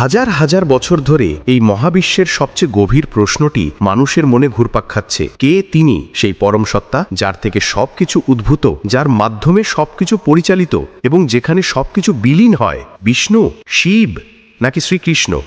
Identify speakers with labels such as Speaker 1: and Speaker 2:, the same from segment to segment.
Speaker 1: হাজার হাজার বছর ধরে এই মহাবিশ্বের সবচেয়ে গভীর প্রশ্নটি মানুষের মনে ঘুরপাক খাচ্ছে। কে তিনি? সেই পরম সত্তা, যার থেকে সবকিছু উদ্ভূত, যার মাধ্যমে সবকিছু পরিচালিত এবং যেখানে সবকিছু বিলীন হয়। বিষ্ণু? শিব? নাকি শ্রীকৃষ্ণ?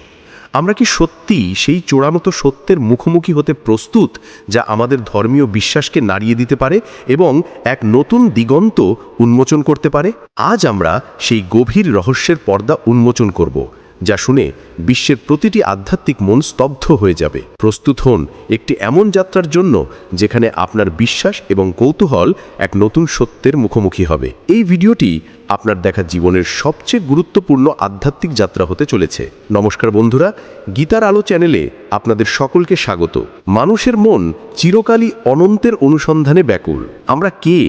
Speaker 1: আমরা কি সত্যি সেই চূড়ান্ত সত্যের মুখোমুখি হতে প্রস্তুত, যা আমাদের ধর্মীয় বিশ্বাসকে নাড়িয়ে দিতে পারে এবং এক নতুন দিগন্ত উন্মোচন করতে পারে? আজ আমরা সেই গভীর রহস্যের পর্দা উন্মোচন করব। যা শুনে বিশ্বের প্রতিটি আধ্যাত্মিক মন স্তব্ধ হয়ে যাবে। প্রস্তুত হন একটি এমন যাত্রার জন্য যেখানে আপনার বিশ্বাস এবং কৌতূহল এক নতুন সত্যের মুখোমুখি হবে। এই ভিডিওটি আপনার দেখা জীবনের সবচেয়ে গুরুত্বপূর্ণ আধ্যাত্মিক যাত্রা হতে চলেছে। নমস্কার বন্ধুরা, গীতার আলো চ্যানেলে আপনাদের সকলকে স্বাগত। মানুষের মন চিরকালই অনন্তের অনুসন্ধানে ব্যাকুল। আমরা কে?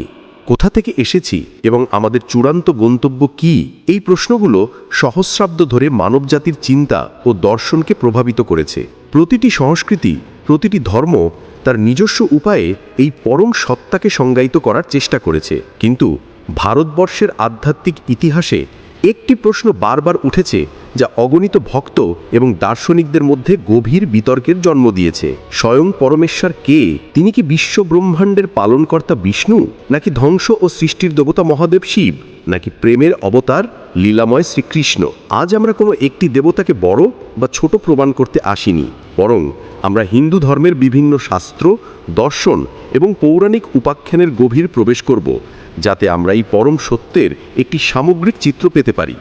Speaker 1: কোথা থেকে এসেছি এবং আমাদের চূড়ান্ত গন্তব্য কি? এই প্রশ্নগুলো সহস্রাব্দ ধরে মানবজাতির চিন্তা ও দর্শনকে প্রভাবিত করেছে। প্রতিটি সংস্কৃতি, প্রতিটি ধর্ম তার নিজস্ব উপায়ে এই পরম সত্তাকে সংজ্ঞায়িত করার চেষ্টা করেছে। কিন্তু ভারতবর্ষের আধ্যাত্মিক ইতিহাসে একটি প্রশ্ন বারবার উঠেছে যা অগণিত ভক্ত এবং দার্শনিকদের মধ্যে গভীর বিতর্কের জন্ম দিয়েছে। স্বয়ং পরমেশ্বর কে? তিনি কি বিশ্ব ব্রহ্মাণ্ডের পালনকর্তা বিষ্ণু? নাকি ধ্বংস ও সৃষ্টির দেবতা মহাদেব শিব? নাকি প্রেমের অবতার লীলাময় শ্রীকৃষ্ণ? আজ আমরা কোনো একটি দেবতাকে বড় বা ছোট প্রমাণ করতে আসিনি, বরং আমরা হিন্দু ধর্মের বিভিন্ন শাস্ত্র, দর্শন এবং পৌরাণিক উপাখ্যানের গভীর প্রবেশ করব। যাতে আমরা এই পরম সত্যের একটি সামগ্রিক চিত্র পেতে পারি।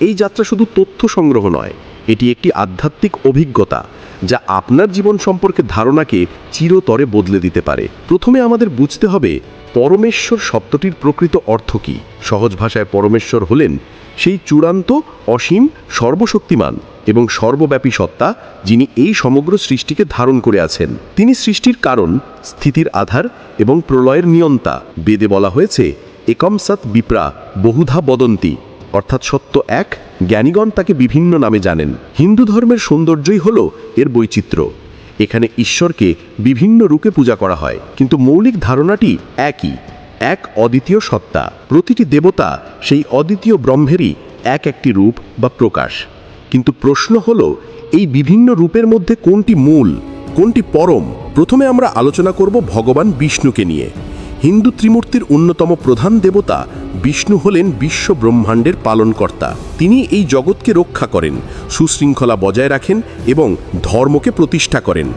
Speaker 1: এই যাত্রা শুধু তথ্য সংগ্রহ নয়, এটি একটি আধ্যাত্মিক অভিজ্ঞতা যা আপনার জীবন সম্পর্কে ধারণাকে চিরতরে বদলে দিতে পারে। প্রথমে আমাদের বুঝতে হবে, পরমেশ্বর শব্দটির প্রকৃত অর্থ কী। সহজ ভাষায় পরমেশ্বর হলেন সেই চূড়ান্ত, অসীম, সর্বশক্তিমান এবং সর্বব্যাপী সত্তা যিনি এই সমগ্র সৃষ্টিকে ধারণ করে আছেন। তিনি সৃষ্টির কারণ, স্থিতির আধার এবং প্রলয়ের নিয়ন্তা। বেদে বলা হয়েছে, একম বিপ্রা বহুধা বদন্তি। অর্থাৎ সত্য এক, জ্ঞানীগণ তাকে বিভিন্ন নামে জানেন। হিন্দু ধর্মের সৌন্দর্যই হল এর বৈচিত্র্য। এখানে ঈশ্বরকে বিভিন্ন রূপে পূজা করা হয়, কিন্তু মৌলিক ধারণাটি একই। এক অদ্বিতীয় সত্তা। প্রতিটি দেবতা সেই অদ্বিতীয় ব্রহ্মেরই এক একটি রূপ বা প্রকাশ। কিন্তু প্রশ্ন হল, এই বিভিন্ন রূপের মধ্যে কোনটি মূল, কোনটি পরম? প্রথমে আমরা আলোচনা করব ভগবান বিষ্ণুকে নিয়ে। হিন্দু ত্রিমূর্তির অন্যতম প্রধান দেবতা বিষ্ণু হলেন বিশ্ব ব্রহ্মাণ্ডের পালনকর্তা। তিনি এই জগৎকে রক্ষা করেন, সুশৃঙ্খলা বজায় রাখেন এবং ধর্মকে প্রতিষ্ঠা করেন।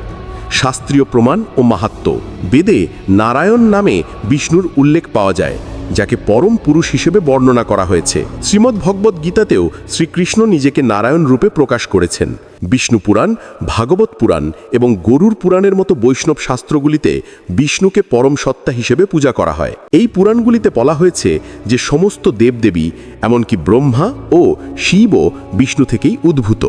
Speaker 1: শাস্ত্রীয় প্রমাণ ও মাহাত্ম। বেদে নারায়ণ নামে বিষ্ণুর উল্লেখ পাওয়া যায়, যাকে পরম পুরুষ হিসেবে বর্ণনা করা হয়েছে। শ্রীমদ্ ভগবদ্ গীতাতেও শ্রীকৃষ্ণ নিজেকে নারায়ণ রূপে প্রকাশ করেছেন। বিষ্ণু পুরাণ, ভাগবত পুরাণ এবং গরুর পুরাণের মতো বৈষ্ণব শাস্ত্রগুলিতে বিষ্ণুকে পরম সত্তা হিসেবে পূজা করা হয়। এই পুরাণগুলিতে বলা হয়েছে যে সমস্ত দেবদেবী, এমনকি ব্রহ্মা ও শিবও বিষ্ণু থেকেই উদ্ভূত।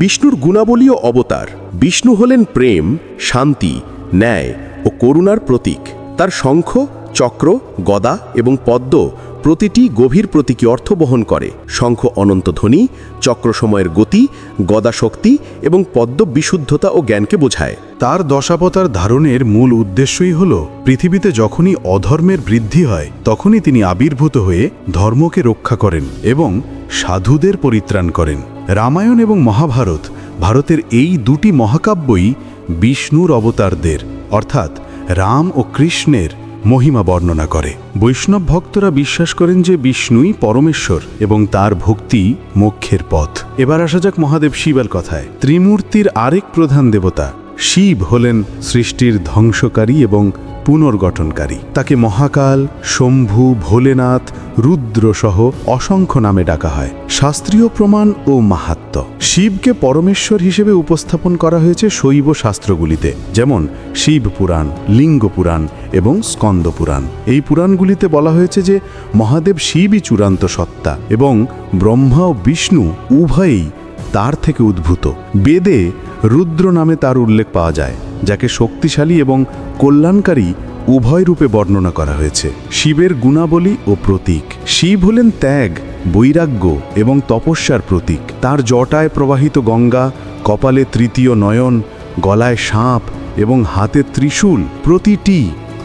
Speaker 1: বিষ্ণুর গুণাবলীয় অবতার। বিষ্ণু হলেন প্রেম, শান্তি, ন্যায় ও করুণার প্রতীক। তার শঙ্খ, চক্র, গদা এবং পদ্ম প্রতিটি গভীর প্রতীকী অর্থ বহন করে। শঙ্খ অনন্ত ধ্বনি, চক্র সময়ের গতি, গদা শক্তি এবং পদ্ম বিশুদ্ধতা ও জ্ঞানকে বোঝায়।
Speaker 2: তার দশাবতার ধারণের মূল উদ্দেশ্যই হল, পৃথিবীতে যখনই অধর্মের বৃদ্ধি হয়, তখনই তিনি আবির্ভূত হয়ে ধর্মকে রক্ষা করেন এবং সাধুদের পরিত্রাণ করেন। রামায়ণ এবং মহাভারত ভারতের এই দুটি মহাকাব্যই বিষ্ণুর অবতারদের, অর্থাৎ রাম ও কৃষ্ণের মহিমা বর্ণনা করে। বৈষ্ণব ভক্তরা বিশ্বাস করেন যে বিষ্ণুই পরমেশ্বর এবং তার ভক্তি মোক্ষের পথ। এবার আসা যাক মহাদেব শিবের কথায়। ত্রিমূর্তির আরেক প্রধান দেবতা শিব হলেন সৃষ্টির ধ্বংসকারী এবং পুনর্গঠনকারী। তাকে মহাকাল, শম্ভু, ভোলেনাথ রুদ্র সহ অসংখ্য নামে ডাকা হয়। শাস্ত্রীয় প্রমাণ ও মাহাত্ম। শিবকে পরমেশ্বর হিসেবে উপস্থাপন করা হয়েছে শৈব শাস্ত্রগুলিতে, যেমন শিব পুরাণ, লিঙ্গ পুরাণ এবং স্কন্দ পুরাণ। এই পুরাণগুলিতে বলা হয়েছে যে মহাদেব শিবই চূড়ান্ত সত্তা এবং ব্রহ্মা ও বিষ্ণু উভয়েই তার থেকে উদ্ভূত। বেদে রুদ্র নামে তার উল্লেখ পাওয়া যায়, যাকে শক্তিশালী এবং কল্যাণকারী উভয় রূপে বর্ণনা করা হয়েছে। শিবের গুণাবলী ও প্রতীক। শিব হলেন ত্যাগ, বৈরাগ্য এবং তপস্যার প্রতীক। তার জটায় প্রবাহিত গঙ্গা, কপালে তৃতীয় নয়ন, গলায় সাপ এবং হাতে ত্রিশূল প্রতিটি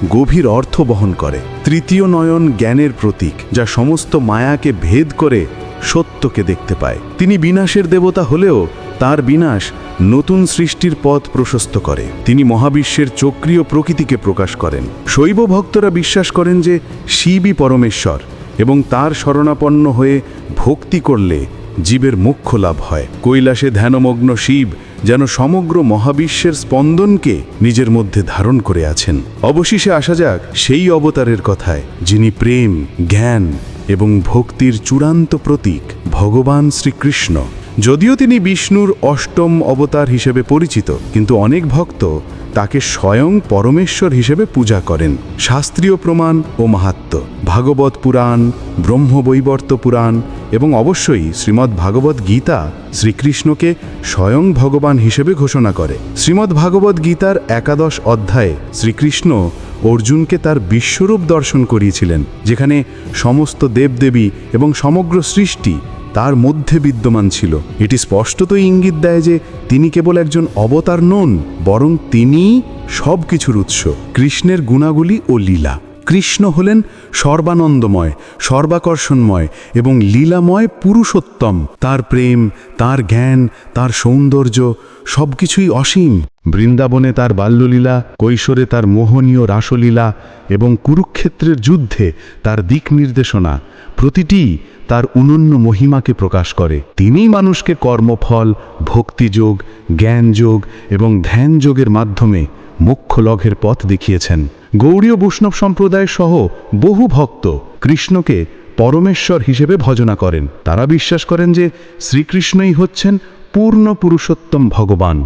Speaker 2: গভীর অর্থ বহন করে। তৃতীয় নয়ন জ্ঞানের প্রতীক, যা সমস্ত মায়াকে ভেদ করে সত্যকে দেখতে পায়। তিনি বিনাশের দেবতা হলেও তার বিনাশ নতুন সৃষ্টির পথ প্রশস্ত করে। তিনি মহাবিশ্বের চক্রীয় প্রকৃতিকে প্রকাশ করেন। শৈব ভক্তরা বিশ্বাস করেন যে শিবই পরমেশ্বর এবং তার শরণাপন্ন হয়ে ভক্তি করলে জীবের মোক্ষ লাভ হয়। কৈলাসে ধ্যানমগ্ন শিব যেন সমগ্র মহাবিশ্বের স্পন্দনকে নিজের মধ্যে ধারণ করে আছেন। অবশেষে আসা যাক সেই অবতারের কথায়, যিনি প্রেম, জ্ঞান এবং ভক্তির চূড়ান্ত প্রতীক ভগবান শ্রীকৃষ্ণ। যদিও তিনি বিষ্ণুর অষ্টম অবতার হিসেবে পরিচিত, কিন্তু অনেক ভক্ত তাকে স্বয়ং পরমেশ্বর হিসেবে পূজা করেন। শাস্ত্রীয় প্রমাণ ও মাহাত্ম্য, ভাগবত পুরাণ, ব্রহ্মবৈবর্ত পুরাণ এবং অবশ্যই শ্রীমদ্ ভাগবত গীতা শ্রীকৃষ্ণকে স্বয়ং ভগবান হিসেবে ঘোষণা করে। শ্রীমদ্ ভাগবত গীতার একাদশ অধ্যায়ে শ্রীকৃষ্ণ অর্জুনকে তার বিশ্বরূপ দর্শন করিয়েছিলেন, যেখানে সমস্ত দেবদেবী এবং সমগ্র সৃষ্টি তার মধ্যে বিদ্যমান ছিল। এটি স্পষ্টতই ইঙ্গিত দেয় যে তিনি কেবল একজন অবতার নন, বরং তিনি সব কিছুর উৎস, কৃষ্ণের গুণাগুলি ও লীলা। কৃষ্ণ হলেন সর্বানন্দময়, সর্বাকর্ষণময় এবং লীলাময় পুরুষোত্তম। তার প্রেম, তার জ্ঞান, তার সৌন্দর্য সবকিছুই অসীম। বৃন্দাবনে তার বাল্যলীলা, কৈশোরে তার মোহনীয় রাসলীলা এবং কুরুক্ষেত্রের যুদ্ধে তার দিক নির্দেশনা, প্রতিটি তার অনন্য মহিমাকে প্রকাশ করে। তিনিই মানুষকে কর্মফল, ভক্তিযোগ, জ্ঞানযোগ এবং ধ্যানযোগের মাধ্যমে মুখ্য লঘের পথ দেখিয়েছেন। গৌড়ীয় বৈষ্ণব সম্প্রদায় সহ বহু ভক্ত কৃষ্ণকে পরমেশ্বর হিসেবে ভজনা করেন। তারা বিশ্বাস করেন যে শ্রীকৃষ্ণই হচ্ছেন পূর্ণ পুরুষোত্তম ভগবান,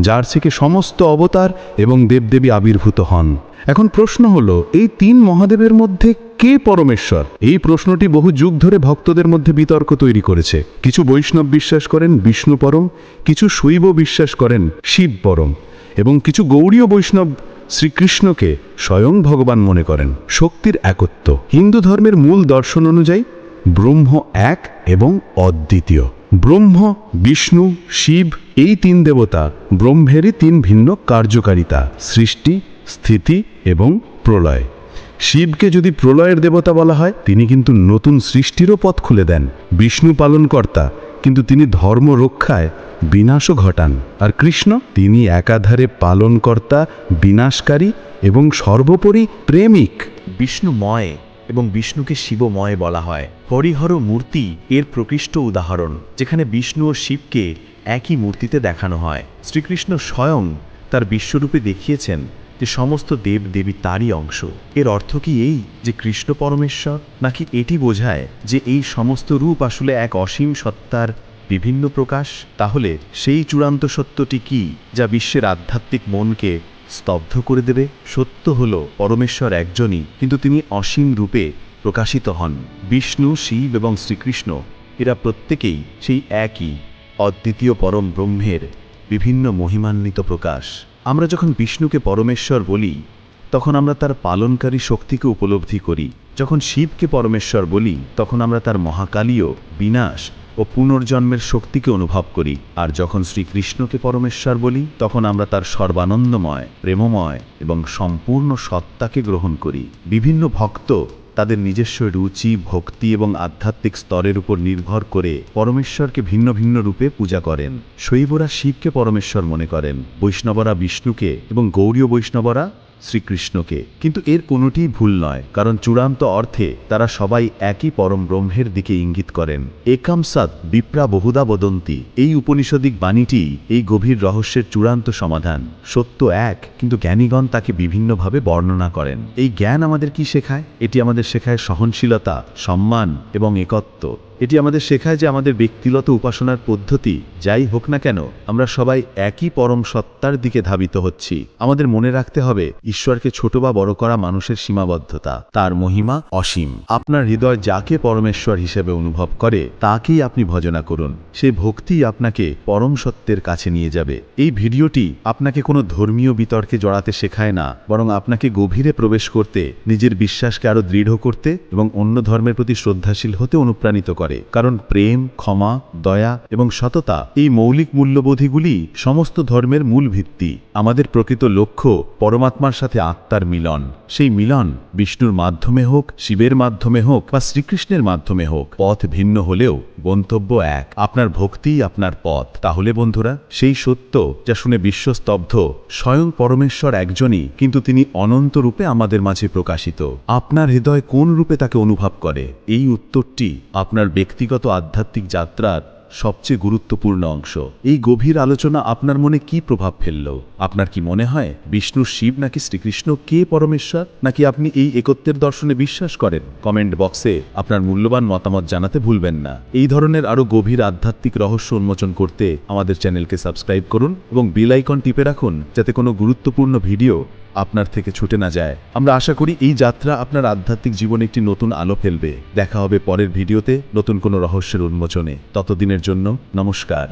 Speaker 2: যার থেকে সমস্ত অবতার এবং দেবদেবী আবির্ভূত হন। এখন প্রশ্ন হলো, এই তিন মহাদেবের মধ্যে কে পরমেশ্বর? এই প্রশ্নটি বহু যুগ ধরে ভক্তদের মধ্যে বিতর্ক তৈরি করেছে। কিছু বৈষ্ণব বিশ্বাস করেন বিষ্ণু পরম কিছু শৈব বিশ্বাস করেন শিব পরম এবং কিছু গৌড়ীয় বৈষ্ণব শ্রীকৃষ্ণকে স্বয়ং ভগবান মনে করেন শক্তির একত্ব। হিন্দু ধর্মের মূল দর্শন অনুযায়ী ব্রহ্ম এক এবং অদ্বিতীয়। ব্রহ্ম, বিষ্ণু, শিব এই তিন দেবতা ব্রহ্মেরই তিন ভিন্ন কার্যকারিতা, সৃষ্টি, স্থিতি এবং প্রলয়। শিবকে যদি প্রলয়ের দেবতা বলা হয়, তিনি কিন্তু নতুন সৃষ্টিরও পথ খুলে দেন। বিষ্ণু পালনকর্তা কিন্তু তিনি ধর্ম রক্ষায় বিনাশও ঘটান। আর কৃষ্ণ? তিনি একাধারে পালনকর্তা, বিনাশকারী এবং সর্বোপরি প্রেমিক।
Speaker 1: বিষ্ণুময় এবং বিষ্ণুকে শিবময় বলা হয়। হরিহর মূর্তি এর প্রকৃষ্ট উদাহরণ, যেখানে বিষ্ণু ও শিবকে একই মূর্তিতে দেখানো হয়। শ্রীকৃষ্ণ স্বয়ং তার বিশ্বরূপে দেখিয়েছেন যে সমস্ত দেব দেবী তারই অংশ। এর অর্থ কি এই যে কৃষ্ণ পরমেশ্বর? নাকি এটি বোঝায় যে এই সমস্ত রূপ আসলে এক অসীম সত্তার বিভিন্ন প্রকাশ? তাহলে সেই চূড়ান্ত সত্যটি কি যা বিশ্বের আধ্যাত্মিক মনকে স্তব্ধ করে দেবে? সত্য হল পরমেশ্বর একজনই, কিন্তু তিনি অসীম রূপে প্রকাশিত হন। বিষ্ণু, শিব এবং শ্রীকৃষ্ণ, এরা প্রত্যেকেই সেই একই, অদ্বিতীয় পরম ব্রহ্মের বিভিন্ন মহিমান্বিত প্রকাশ। আমরা যখন বিষ্ণুকে পরমেশ্বর বলি, তখন আমরা তার পালনকারী শক্তিকে উপলব্ধি করি। যখন শিবকে পরমেশ্বর বলি, তখন আমরা তার মহাকালীয় বিনাশ ও পুনর্জন্মের শক্তিকে অনুভব করি। আর যখন শ্রীকৃষ্ণকে পরমেশ্বর বলি, তখন আমরা তার সর্বানন্দময়, প্রেমময় এবং সম্পূর্ণ সত্তাকে গ্রহণ করি। বিভিন্ন ভক্ত তাদের নিজস্ব রুচি, ভক্তি এবং আধ্যাত্মিক স্তরের উপর নির্ভর করে পরমেশ্বরকে ভিন্ন ভিন্ন রূপে পূজা করেন। শৈবরা শিবকে পরমেশ্বর মনে করেন, বৈষ্ণবরা বিষ্ণুকে এবং গৌরীয় বৈষ্ণবরা শ্রীকৃষ্ণকে। কিন্তু এর কোনোটিই ভুল নয়, কারণ চূড়ান্ত অর্থে তারা সবাই একই পরম ব্রহ্মের দিকে ইঙ্গিত করেন। একাম সাত বিপ্রা বহুদা বদন্তি। এই উপনিষদিক বাণীটি এই গভীর রহস্যের চূড়ান্ত সমাধান। সত্য এক, কিন্তু জ্ঞানীগণ তাকে বিভিন্নভাবে বর্ণনা করেন। এই জ্ঞান আমাদের কি শেখায়? এটি আমাদের শেখায় সহনশীলতা, সম্মান এবং একত্ব। এটি আমাদের শেখায় যে আমাদের ব্যক্তিগত উপাসনার পদ্ধতি, যাই হোক না কেন, আমরা সবাই একই পরম সত্তার দিকে ধাবিত হচ্ছি। আমাদের মনে রাখতে হবে, ঈশ্বরকে ছোট বা বড় করা মানুষের সীমাবদ্ধতা, তার মহিমা অসীম। আপনার হৃদয় যাকে পরমেশ্বর হিসেবে অনুভব করে, তাকেই আপনি ভজনা করুন। সেই ভক্তি আপনাকে পরম সত্যের কাছে নিয়ে যাবে। এই ভিডিওটি আপনাকে কোনো ধর্মীয় বিতর্কে জড়াতে শেখায় না, বরং আপনাকে গভীরে প্রবেশ করতে, নিজের বিশ্বাসকে আরও দৃঢ় করতে এবং অন্য ধর্মের প্রতি শ্রদ্ধাশীল হতে অনুপ্রাণিত করে।
Speaker 3: করে, কারণ প্রেম, ক্ষমা, দয়া এবং সততা এই মৌলিক মূল্যবোধীগুলি সমস্ত ধর্মের মূল ভিত্তি। আমাদের প্রকৃত লক্ষ্য পরমাত্মার সাথে আত্মার মিলন। সেই মিলন বিষ্ণুর মাধ্যমে হোক, শিবের মাধ্যমে হোক বা শ্রীকৃষ্ণের মাধ্যমে হোক, পথ ভিন্ন হলেও গন্তব্য এক। আপনার ভক্তিই আপনার পথ। তাহলে বন্ধুরা, সেই সত্য যা শুনে বিশ্বস্তব্ধ স্বয়ং পরমেশ্বর একজনই, কিন্তু তিনি অনন্ত রূপে আমাদের মাঝে প্রকাশিত। আপনার হৃদয় কোন রূপে তাকে অনুভব করে? এই উত্তরটি আপনার ব্যক্তিগত আধ্যাত্মিক যাত্রার সবচেয়ে গুরুত্বপূর্ণ অংশ। এই গভীর আলোচনা আপনার মনে কি প্রভাব ফেলল? আপনার কি মনে হয়, বিষ্ণু শিব নাকি শ্রীকৃষ্ণ কে পরমেশ্বর? নাকি আপনি এই একত্বের দর্শনে বিশ্বাস করেন? কমেন্ট বক্সে আপনার মূল্যবান মতামত জানাতে ভুলবেন না। এই ধরনের আরও গভীর আধ্যাত্মিক রহস্য উন্মোচন করতে আমাদের চ্যানেলকে সাবস্ক্রাইব করুন এবং বেল আইকন টিপে রাখুন, যাতে কোনো গুরুত্বপূর্ণ ভিডিও আপনার থেকে ছুটে না যায়। আমরা আশা করি এই যাত্রা আপনার আধ্যাত্মিক জীবনে একটি নতুন আলো ফেলবে। দেখা হবে পরের ভিডিওতে নতুন কোনো রহস্যের উন্মোচনে। ততদিনের জন্য নমস্কার।